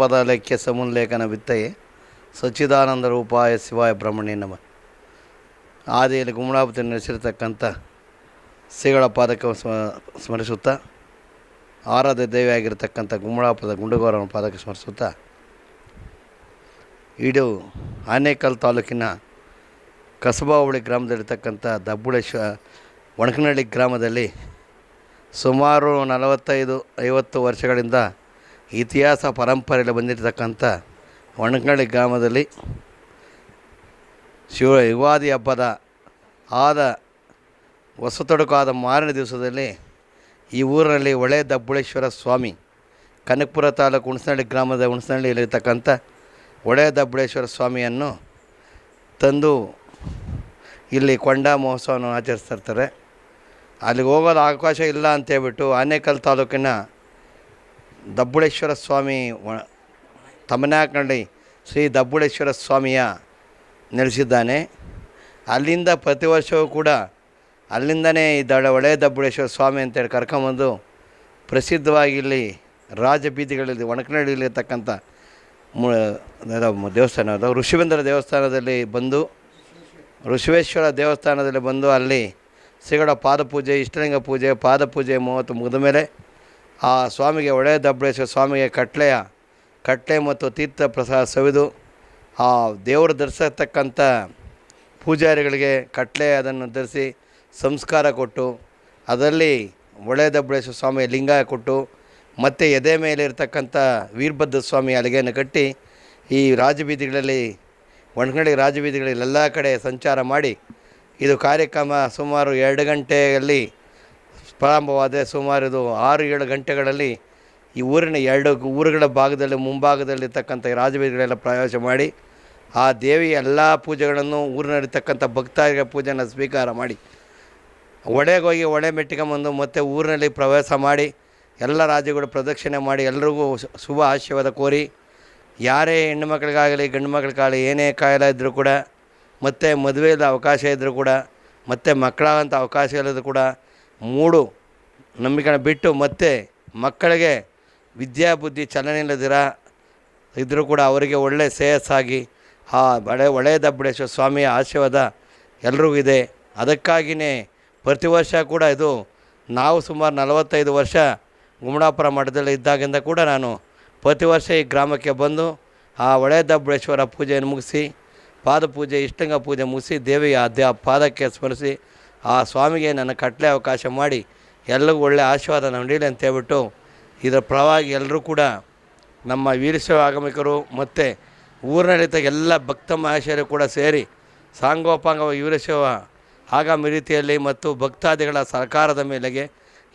ಸಂಪದಾಲಯಕ್ಕೆ ಸಮುಲ್ಲೇಖನ ವಿತ್ತಯೆ ಸಚ್ಚಿದಾನಂದ ರೂಪಾಯ ಶಿವಾಯ ಬ್ರಹ್ಮಣ್ಯ ನಮ. ಆದಿಯಲ್ಲಿ ಗುಮಳಾಪತಿ ನಡೆಸಿರ್ತಕ್ಕಂಥ ಶ್ರೀಗಳ ಪಾದಕ ಸ್ಮ- ಸ್ಮರಿಸುತ್ತಾ, ಆರಾಧ್ಯ ದೇವಿಯಾಗಿರ್ತಕ್ಕಂಥ ಗುಮ್ಮಳಾಪದ ಗುಂಡುಗೌರವನ ಪಾದಕ ಸ್ಮರಿಸುತ್ತಾ ಇಡು ಆನೇಕಲ್ ತಾಲೂಕಿನ ಕಸಬಾವಳಿ ಗ್ರಾಮದಲ್ಲಿರ್ತಕ್ಕಂಥ ದಬ್ಬುಳೇಶ್ವ, ಒಣಕನಹಳ್ಳಿ ಗ್ರಾಮದಲ್ಲಿ ಸುಮಾರು ನಲವತ್ತೈದು ಐವತ್ತು ವರ್ಷಗಳಿಂದ ಇತಿಹಾಸ ಪರಂಪರೆಯಲ್ಲಿ ಬಂದಿರತಕ್ಕಂಥ ಒಣಕಳ್ಳಿ ಗ್ರಾಮದಲ್ಲಿ ಶಿವ ಯುಗಾದಿ ಹಬ್ಬದ ಆದ ಹೊಸತೊಡಕಾದ ಮಾರನೇ ದಿವಸದಲ್ಲಿ ಈ ಊರಿನಲ್ಲಿ ಹೊಳೆ ದಬ್ಬುಳೇಶ್ವರ ಸ್ವಾಮಿ, ಕನಕಪುರ ತಾಲೂಕು ಹುಣಸನಹಳ್ಳಿ ಗ್ರಾಮದ ಹುಣಸನಹಳ್ಳಿಯಲ್ಲಿರ್ತಕ್ಕಂಥ ಹೊಳೆ ದಬ್ಬುಳೇಶ್ವರ ಸ್ವಾಮಿಯನ್ನು ತಂದು ಇಲ್ಲಿ ಕೊಂಡ ಮಹೋತ್ಸವವನ್ನು ಆಚರಿಸ್ತಿರ್ತಾರೆ ಅಲ್ಲಿಗೆ ಹೋಗೋದು ಅವಕಾಶ ಇಲ್ಲ ಅಂತೇಳ್ಬಿಟ್ಟು ಆನೇಕಲ್ ತಾಲೂಕಿನ ದಬ್ಬುಳೇಶ್ವರ ಸ್ವಾಮಿ ತಮ್ಮನಾಕಂಡಿ ಶ್ರೀ ದಬ್ಬುಳೇಶ್ವರ ಸ್ವಾಮಿಯ ನೆಲೆಸಿದ್ದಾನೆ. ಅಲ್ಲಿಂದ ಪ್ರತಿ ವರ್ಷವೂ ಕೂಡ ಅಲ್ಲಿಂದನೇ ಈ ದಡ ಒಳೆ ದಬ್ಬುಳೇಶ್ವರ ಸ್ವಾಮಿ ಅಂತೇಳಿ ಕರ್ಕೊಂಬಂದು ಪ್ರಸಿದ್ಧವಾಗಿ ಇಲ್ಲಿ ರಾಜಬೀದಿಗಳಲ್ಲಿ, ಒಣಕನಹಳ್ಳಿಯಲ್ಲಿರ್ತಕ್ಕಂಥ ದೇವಸ್ಥಾನ, ಅದು ಋಷಿವೇಂದ್ರ ದೇವಸ್ಥಾನದಲ್ಲಿ ಬಂದು, ಋಷಿವೇಶ್ವರ ದೇವಸ್ಥಾನದಲ್ಲಿ ಬಂದು ಅಲ್ಲಿ ಸಿಗಡ ಪಾದಪೂಜೆ, ಇಷ್ಟಲಿಂಗ ಪೂಜೆ, ಪಾದಪೂಜೆ ಮೂವತ್ತು ಮುಗಿದ ಮೇಲೆ ಆ ಸ್ವಾಮಿಗೆ ಒಳ್ಳೆಯ ದಬ್ಬಳೇಶ್ವರ ಸ್ವಾಮಿಗೆ ಕಟ್ಲೆಯ, ಕಟ್ಲೆ ಮತ್ತು ತೀರ್ಥ ಪ್ರಸಾದ ಸವಿದು ಆ ದೇವರು ಧರಿಸತಕ್ಕಂಥ ಪೂಜಾರಿಗಳಿಗೆ ಕಟ್ಲೆ ಅದನ್ನು ಧರಿಸಿ ಸಂಸ್ಕಾರ ಕೊಟ್ಟು, ಅದರಲ್ಲಿ ಒಳ್ಳೆಯ ದಬ್ಬಳೇಶ್ವರ ಸ್ವಾಮಿ ಲಿಂಗ ಕೊಟ್ಟು, ಮತ್ತು ಎದೆ ಮೇಲೆ ಇರತಕ್ಕಂಥ ವೀರಭದ್ರ ಸ್ವಾಮಿ ಅಲಿಗೆಯನ್ನು ಕಟ್ಟಿ, ಈ ರಾಜಬೀದಿಗಳಲ್ಲಿ ಒಣಗಡಿ ರಾಜಬೀದಿಗಳಲ್ಲಿ ಎಲ್ಲ ಕಡೆ ಸಂಚಾರ ಮಾಡಿ, ಇದು ಕಾರ್ಯಕ್ರಮ ಸುಮಾರು ಎರಡು ಗಂಟೆಯಲ್ಲಿ ಪ್ರಾರಂಭವಾದರೆ ಸುಮಾರು ಇದು ಆರು ಏಳು ಗಂಟೆಗಳಲ್ಲಿ ಈ ಊರಿನ ಎರಡು ಊರುಗಳ ಭಾಗದಲ್ಲಿ ಮುಂಭಾಗದಲ್ಲಿರ್ತಕ್ಕಂಥ ರಾಜಬೀದಿಗಳೆಲ್ಲ ಪ್ರವೇಶ ಮಾಡಿ ಆ ದೇವಿಯ ಎಲ್ಲ ಪೂಜೆಗಳನ್ನು ಊರಿನಲ್ಲಿರ್ತಕ್ಕಂಥ ಭಕ್ತಾದಿಗಳ ಪೂಜೆಯನ್ನು ಸ್ವೀಕಾರ ಮಾಡಿ. ಒಡೆಗೋಗಿ ಒಡೆ ಮೆಟ್ಟಿಕೊಂಬಂದು ಮತ್ತೆ ಊರಿನಲ್ಲಿ ಪ್ರವೇಶ ಮಾಡಿ, ಎಲ್ಲ ರಾಜ್ಯಗಳು ಪ್ರದಕ್ಷಿಣೆ ಮಾಡಿ ಎಲ್ಲರಿಗೂ ಶುಭ ಆಶೀರ್ವಾದ ಕೋರಿ, ಯಾರೇ ಹೆಣ್ಣು ಮಕ್ಕಳಿಗಾಗಲಿ, ಗಂಡು ಮಕ್ಕಳಿಗಾಗಲಿ, ಏನೇ ಕಾಯಿಲೆ ಇದ್ದರೂ ಕೂಡ, ಮತ್ತು ಮದುವೆಯಲ್ಲಿ ಅವಕಾಶ ಇದ್ದರೂ ಕೂಡ, ಮತ್ತು ಮಕ್ಕಳಾಗಂಥ ಅವಕಾಶ ಇಲ್ಲದೂ ಕೂಡ ಮೂಡು ನಂಬಿಕೆನ ಬಿಟ್ಟು ಮತ್ತೆ ಮಕ್ಕಳಿಗೆ ವಿದ್ಯಾಬುದ್ಧಿ ಚಲನೆ ಇಲ್ಲದಿರ ಇದ್ದರೂ ಕೂಡ ಅವರಿಗೆ ಒಳ್ಳೆ ಶ್ರೇಯಸ್ಸಾಗಿ ಆ ಬಳೆ ಒಳ್ಳೆಯ ದಬ್ಬಳೇಶ್ವರ ಸ್ವಾಮಿಯ ಆಶೀರ್ವಾದ ಎಲ್ಲರಿಗೂ ಇದೆ. ಅದಕ್ಕಾಗಿಯೇ ಪ್ರತಿ ವರ್ಷ ಕೂಡ ಇದು ನಾವು ಸುಮಾರು ನಲವತ್ತೈದು ವರ್ಷ ಗುಮಡಾಪುರ ಮಠದಲ್ಲಿ ಇದ್ದಾಗಿಂದ ಕೂಡ ನಾನು ಪ್ರತಿ ವರ್ಷ ಈ ಗ್ರಾಮಕ್ಕೆ ಬಂದು ಆ ಒಳ್ಳೆಯ ದಬ್ಬಳೇಶ್ವರ ಪೂಜೆಯನ್ನು ಮುಗಿಸಿ, ಪಾದಪೂಜೆ ಇಷ್ಟಂಗ ಪೂಜೆ ಮುಗಿಸಿ ದೇವಿಯ ಅದೇ ಪಾದಕ್ಕೆ ಸ್ಮರಿಸಿ ಆ ಸ್ವಾಮಿಗೆ ನನ್ನ ಕಟ್ಲೆ ಅವಕಾಶ ಮಾಡಿ ಎಲ್ಲರಿಗೂ ಒಳ್ಳೆಯ ಆಶೀರ್ವಾದ ನಡೀಲಿ ಅಂತ ಹೇಳ್ಬಿಟ್ಟು ಇದರ ಪರವಾಗಿ ಎಲ್ಲರೂ ಕೂಡ ನಮ್ಮ ವೀರಶೈವ ಆಗಮಿಕರು ಮತ್ತು ಊರಿನಲ್ಲಿದ್ದ ಎಲ್ಲ ಭಕ್ತ ಮಹೇಶರು ಕೂಡ ಸೇರಿ ಸಾಂಗೋಪಾಂಗ ವೀರಶೈವ ಆಗಾಮಿ ರೀತಿಯಲ್ಲಿ ಮತ್ತು ಭಕ್ತಾದಿಗಳ ಸರ್ಕಾರದ ಮೇಲೆಗೆ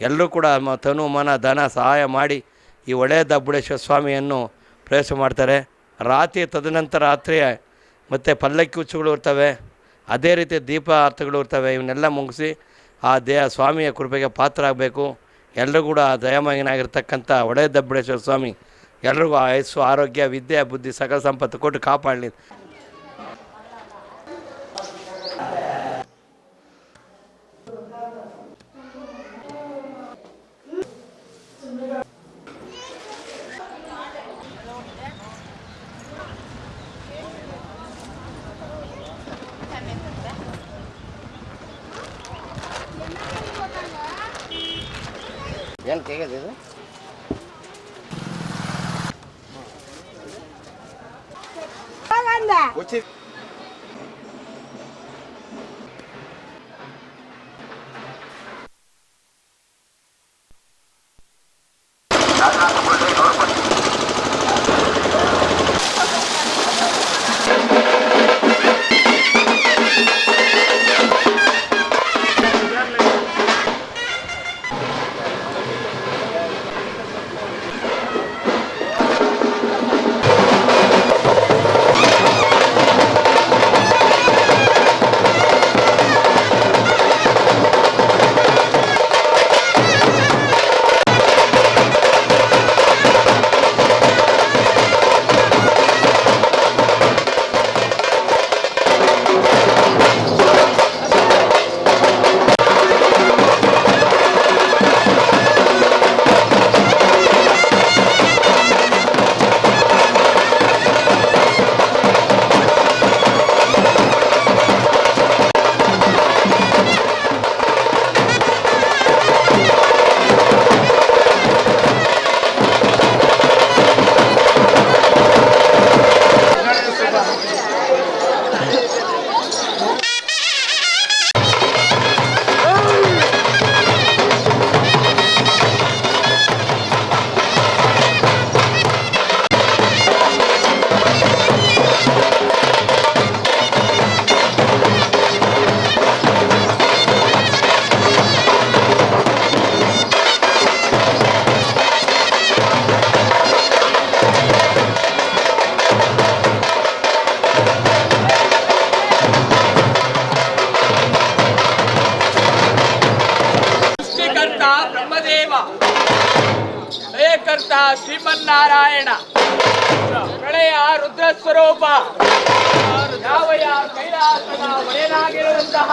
ಎಲ್ಲರೂ ಕೂಡ ತನು ಮನ ಧನ ಸಹಾಯ ಮಾಡಿ ಈ ಒಳ್ಳೆಯ ದಬ್ಬುಡೇಶ್ವರ ಸ್ವಾಮಿಯನ್ನು ಪ್ರವೇಶ ಮಾಡ್ತಾರೆ. ರಾತ್ರಿ ತದನಂತರ ರಾತ್ರಿ ಮತ್ತು ಪಲ್ಲಕ್ಕಿ ಉಚ್ಚುಗಳು ಇರ್ತವೆ. ಅದೇ ರೀತಿ ದೀಪ ಅರ್ಥಗಳು ಇರ್ತವೆ, ಇವನ್ನೆಲ್ಲ ಮುಗಿಸಿ ಆ ದೇ ಸ್ವಾಮಿಯ ಕೃಪೆಗೆ ಪಾತ್ರ ಆಗಬೇಕು ಎಲ್ಲರೂ ಕೂಡ ದಯಮಯನಾಗಿರ್ತಕ್ಕಂಥ ಒಡೆಯ ದಬ್ಬಡೇಶ್ವರ ಸ್ವಾಮಿ, ಎಲ್ರಿಗೂ ಆಯಸ್ಸು, ಆರೋಗ್ಯ, ವಿದ್ಯೆ, ಬುದ್ಧಿ, ಸಕಲ ಸಂಪತ್ತು ಕೊಟ್ಟು ಕಾಪಾಡಲಿ. ಏನು ತೆಗೆದಿದೆ ದೇವ ಶ್ರೀಮನ್ನಾರಾಯಣ. ಪ್ರಳಯ ರುದ್ರ ಸ್ವರೂಪ. ಯಾವಯ ಯಾವ ಕೈಲಾಸದ ಒಡೆಯನಾಗಿರುವಂತಹ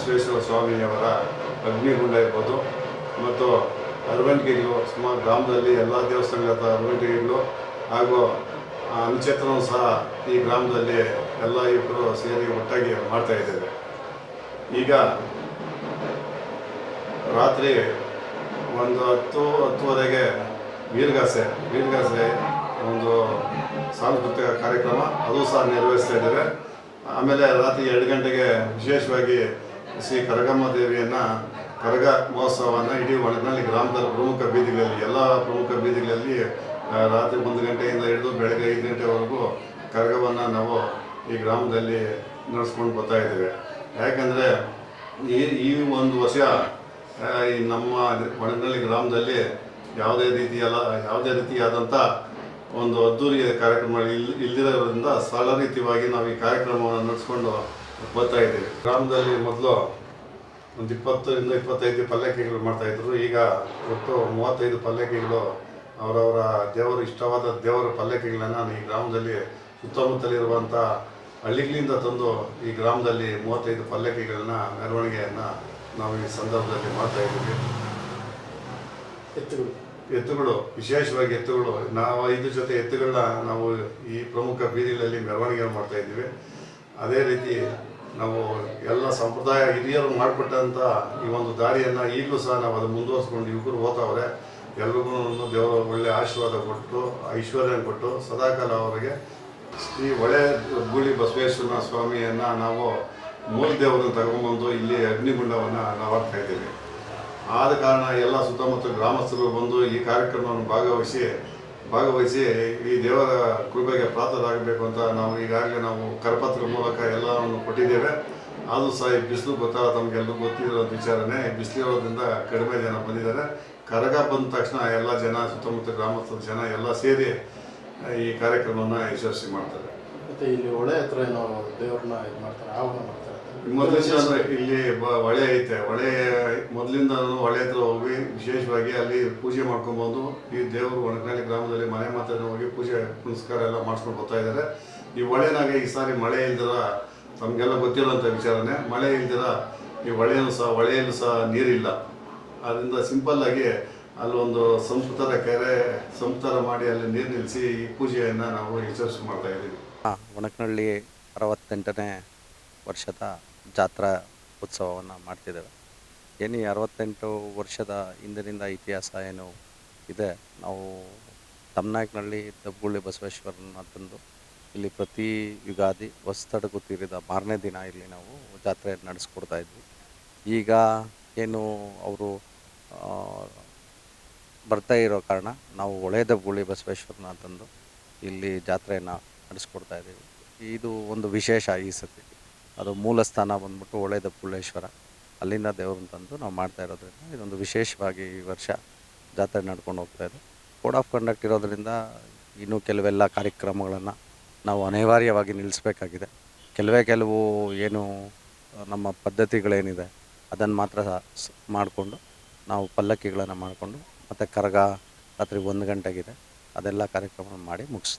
ಬಸವೇಶ್ವರ ಸ್ವಾಮಿಯವರ ಅಗ್ನಿಗುಂಡ ಇರ್ಬೋದು. ಮತ್ತು ಅರವಣಿಕೆಗಳು ಸುಮಾರು ಗ್ರಾಮದಲ್ಲಿ ಎಲ್ಲ ದೇವಸ್ಥಾನಗಳ ಅರವಣಿಕೆಗಳು ಹಾಗೂ ಅನುಚೇತನವೂ ಸಹ ಈ ಗ್ರಾಮದಲ್ಲಿ ಎಲ್ಲ ಇಬ್ಬರು ಸೇರಿ ಒಟ್ಟಾಗಿ ಮಾಡ್ತಾ ಇದ್ದೇವೆ. ಈಗ ರಾತ್ರಿ ಒಂದು ಹತ್ತು, ಹತ್ತುವರೆಗೆ ವೀರಗಾಸೆ ವೀರಗಾಸೆ ಒಂದು ಸಾಂಸ್ಕೃತಿಕ ಕಾರ್ಯಕ್ರಮ. ಅದು ಸಹ ನೆರವೇರಿಸ್ತಾ ಇದ್ದೇವೆ. ಆಮೇಲೆ ರಾತ್ರಿ ಎರಡು ಗಂಟೆಗೆ ವಿಶೇಷವಾಗಿ ಶ್ರೀ ಕರಗಮ್ಮ ದೇವಿಯನ್ನು ಕರಗ ಮಹೋತ್ಸವವನ್ನು ಇಡೀ ಒಳಗಿನಲ್ಲಿ ಗ್ರಾಮದ ಪ್ರಮುಖ ಬೀದಿಗಳಲ್ಲಿ, ಎಲ್ಲ ಪ್ರಮುಖ ಬೀದಿಗಳಲ್ಲಿ ರಾತ್ರಿ ಒಂದು ಗಂಟೆಯಿಂದ ಹಿಡಿದು ಬೆಳಗ್ಗೆ ಐದು ಗಂಟೆವರೆಗೂ ಕರಗವನ್ನು ನಾವು ಈ ಗ್ರಾಮದಲ್ಲಿ ನಡೆಸ್ಕೊಂಡು ಬರ್ತಾ ಇದ್ದೇವೆ. ಯಾಕಂದರೆ ಈ ಈ ಒಂದು ವರ್ಷ ಈ ನಮ್ಮ ಒಣಗನಹಳ್ಳಿ ಗ್ರಾಮದಲ್ಲಿ ಯಾವುದೇ ರೀತಿಯಲ್ಲ, ಯಾವುದೇ ರೀತಿಯಾದಂಥ ಒಂದು ಅದ್ದೂರಿಯ ಕಾರ್ಯಕ್ರಮ ಇಲ್ಲಿ ಇಲ್ಲಿರೋದ್ರಿಂದ ಸರಳ ರೀತಿಯಾಗಿ ನಾವು ಈ ಕಾರ್ಯಕ್ರಮವನ್ನು ನಡೆಸ್ಕೊಂಡು ಬರ್ತಾ ಇದ್ದೀವಿ ಗ್ರಾಮದಲ್ಲಿ ಮೊದಲು ಒಂದು ಇಪ್ಪತ್ತರಿಂದ ಇಪ್ಪತ್ತೈದು ಪಲ್ಲಕ್ಕಿಗಳು ಮಾಡ್ತಾಯಿದ್ರು ಈಗ ಒಟ್ಟು ಮೂವತ್ತೈದು ಪಲ್ಲಕ್ಕಿಗಳು ಅವರವರ ದೇವರು ಇಷ್ಟವಾದ ದೇವರ ಪಲ್ಲಕ್ಕಿಗಳನ್ನು ಈ ಗ್ರಾಮದಲ್ಲಿ ಸುತ್ತಮುತ್ತಲಿರುವಂಥ ಹಳ್ಳಿಗಳಿಂದ ತಂದು ಈ ಗ್ರಾಮದಲ್ಲಿ ಮೂವತ್ತೈದು ಪಲ್ಲಕ್ಕಿಗಳನ್ನ ಮೆರವಣಿಗೆಯನ್ನು ನಾವು ಈ ಸಂದರ್ಭದಲ್ಲಿ ಮಾಡ್ತಾ ಇದ್ದೀವಿ. ಎತ್ತುಗಳು. ಎತ್ತುಗಳು ವಿಶೇಷವಾಗಿ ಎತ್ತುಗಳು. ನಾವು ಐದು ಜೊತೆ ಎತ್ತುಗಳನ್ನ ನಾವು ಈ ಪ್ರಮುಖ ಬೀದಿಗಳಲ್ಲಿ ಮೆರವಣಿಗೆ ಮಾಡ್ತಾ ಇದ್ದೀವಿ. ಅದೇ ರೀತಿ ನಾವು ಎಲ್ಲ ಸಂಪ್ರದಾಯ ಹಿರಿಯರು ಮಾಡಿಬಿಟ್ಟಂಥ ಈ ಒಂದು ದಾರಿಯನ್ನು ಈಗಲೂ ಸಹ ನಾವು ಅದು ಮುಂದುವರಿಸ್ಕೊಂಡು ಯುವಕರು ಹೋಗ್ತಾವ್ರೆ ಎಲ್ರಿಗೂ ದೇವರ ಒಳ್ಳೆ ಆಶೀರ್ವಾದ ಕೊಟ್ಟು, ಐಶ್ವರ್ಯ ಕೊಟ್ಟು ಸದಾಕಾಲ ಅವರಿಗೆ ಶ್ರೀ ಒಳೆ ಗೂಳಿ ಬಸವೇಶ್ವರನ ಸ್ವಾಮಿಯನ್ನು ನಾವು ಮೂಲ ದೇವರನ್ನು ತಗೊಂಡ್ಬಂದು ಇಲ್ಲಿ ಅಗ್ನಿಗುಂಡವನ್ನು ನಾವು ಹಾಕ್ತಾ ಇದ್ದೀವಿ. ಆದ ಕಾರಣ ಎಲ್ಲ ಸುತ್ತಮುತ್ತ ಗ್ರಾಮಸ್ಥರು ಬಂದು ಈ ಕಾರ್ಯಕ್ರಮವನ್ನು ಭಾಗವಹಿಸಿ ಭಾಗವಹಿಸಿ ಈ ದೇವರ ಕೃಪೆಗೆ ಪಾತ್ರರಾಗಬೇಕು ಅಂತ ನಾವು ಈಗಾಗಲೇ ನಾವು ಕರಪತ್ರ ಮೂಲಕ ಎಲ್ಲವನ್ನು ಕೊಟ್ಟಿದ್ದೇವೆ. ಆದರೂ ಸಹ ಈ ಬಿಸಿಲು ಗೊತ್ತಾಗ ತಮಗೆಲ್ಲರೂ ಗೊತ್ತಿರೋ ವಿಚಾರನೇ ಬಿಸಿಲಿರೋದ್ರಿಂದ ಕಡಿಮೆ ಜನ ಬಂದಿದ್ದಾರೆ. ಕರಗ ಬಂದ ತಕ್ಷಣ ಎಲ್ಲ ಜನ, ಸುತ್ತಮುತ್ತ ಗ್ರಾಮಸ್ಥರ ಜನ ಎಲ್ಲ ಸೇರಿ ಈ ಕಾರ್ಯಕ್ರಮವನ್ನು ಯಶಸ್ವಿ ಮಾಡ್ತಾರೆ. ಮತ್ತು ಇಲ್ಲಿ ಹೊಳೆ ಹತ್ರ ಏನೋ ದೇವ್ರನ್ನ ಇದು ಮಾಡ್ತಾರೆ ಆವಾಗ ಮಾಡ್ತಾರೆ. ಇಲ್ಲಿ ಹೊಳೆ ಐತೆ. ಹೊಳೆ ಮೊದಲಿಂದ ಹೊಳೆ ಹತ್ರ ಹೋಗಿ ವಿಶೇಷವಾಗಿ ಅಲ್ಲಿ ಪೂಜೆ ಮಾಡ್ಕೊಬಹುದು ಈ ದೇವರು ಒಣಕನಹಳ್ಳಿ ಗ್ರಾಮದಲ್ಲಿ ಮನೆ ಮಾತ್ರ ಹೋಗಿ ಪೂಜೆ, ಪುನಸ್ಕಾರ ಎಲ್ಲ ಮಾಡಿಸ್ಕೊಂಡು ಬರ್ತಾ ಇದ್ದಾರೆ. ಈ ಹೊಳೆನಾಗೆ ಈ ಸಾರಿ ಮಳೆ ಇಲ್ದಿರ ತಮಗೆಲ್ಲ ಗೊತ್ತಿರೋಂಥ ವಿಚಾರನೆ. ಮಳೆ ಇಲ್ದಿರ ಈ ಹೊಳೆಯಲ್ಲೂ ಸಹ ಹೊಳೆಯಲ್ಲೂ ಸಹ ನೀರಿಲ್ಲ. ಅದರಿಂದ ಸಿಂಪಲ್ ಆಗಿ ಅಲ್ಲೊಂದು ಸಂಸ್ಕೃತರ ಕೆರೆ, ಸಂಸ್ಕಾರ ಮಾಡಿ ಅಲ್ಲಿ ನೀರು ನಿಲ್ಲಿಸಿ ಈ ಪೂಜೆಯನ್ನು ನಾವು ಯಶಸ್ವಿ ಮಾಡ್ತಾ ಇದ್ದೀವಿ. ಒಣಕನಹಳ್ಳಿ ಅರವತ್ತೆಂಟನೇ ವರ್ಷದ ಜಾತ್ರಾ ಉತ್ಸವವನ್ನು ಮಾಡ್ತಿದ್ದೇವೆ. ಏನು ಈ ಅರವತ್ತೆಂಟು ವರ್ಷದ ಹಿಂದಿನಿಂದ ಇತಿಹಾಸ ಏನು ಇದೆ, ನಾವು ತಮ್ಮನಾಯಕನಹಳ್ಳಿ ದಬ್ಬುಳ್ಳಿ ಬಸವೇಶ್ವರನ ತಂದು ಇಲ್ಲಿ ಪ್ರತಿ ಯುಗಾದಿ ಹೊಸ್ತಡಗು ತೀರಿದ ಮಾರನೇ ದಿನ ಇಲ್ಲಿ ನಾವು ಜಾತ್ರೆ ನಡೆಸ್ಕೊಡ್ತಾ ಇದ್ವಿ. ಈಗ ಏನು ಅವರು ಬರ್ತಾ ಇರೋ ಕಾರಣ ನಾವು ಹೊಳೆ ದಬ್ಬುಳ್ಳಿ ಬಸವೇಶ್ವರನ ತಂದು ಇಲ್ಲಿ ಜಾತ್ರೆಯನ್ನು ನಡೆಸ್ಕೊಡ್ತಾ ಇದ್ದೀವಿ. ಇದು ಒಂದು ವಿಶೇಷ ಈ ಸತಿ. ಅದು ಮೂಲ ಸ್ಥಾನ ಬಂದ್ಬಿಟ್ಟು ಒಳ್ಳೆಯದ ಪುಳ್ಳೇಶ್ವರ ಅಲ್ಲಿಂದ ದೇವ್ರನ್ನ ತಂದು ನಾವು ಮಾಡ್ತಾ ಇರೋದ್ರಿಂದ ಇದೊಂದು ವಿಶೇಷವಾಗಿ ಈ ವರ್ಷ ಜಾತ್ರೆ ನಡ್ಕೊಂಡು ಹೋಗ್ತಾ ಇದೆ. ಕೋಡ್ ಆಫ್ ಕಂಡಕ್ಟ್ ಇರೋದ್ರಿಂದ ಇನ್ನೂ ಕೆಲವೆಲ್ಲ ಕಾರ್ಯಕ್ರಮಗಳನ್ನು ನಾವು ಅನಿವಾರ್ಯವಾಗಿ ನಿಲ್ಲಿಸಬೇಕಾಗಿದೆ. ಕೆಲವೇ ಕೆಲವು ಏನು, ನಮ್ಮ ಪದ್ಧತಿಗಳೇನಿದೆ, ಅದನ್ನು ಮಾತ್ರ ಮಾಡಿಕೊಂಡು ನಾವು ಪಲ್ಲಕ್ಕಿಗಳನ್ನು ಮಾಡಿಕೊಂಡು ಮತ್ತು ಕರಗ ರಾತ್ರಿ ಒಂದು ಗಂಟೆಗಿದೆ. ಅದೆಲ್ಲ ಕಾರ್ಯಕ್ರಮ ಮಾಡಿ ಮುಗಿಸ್ತಾ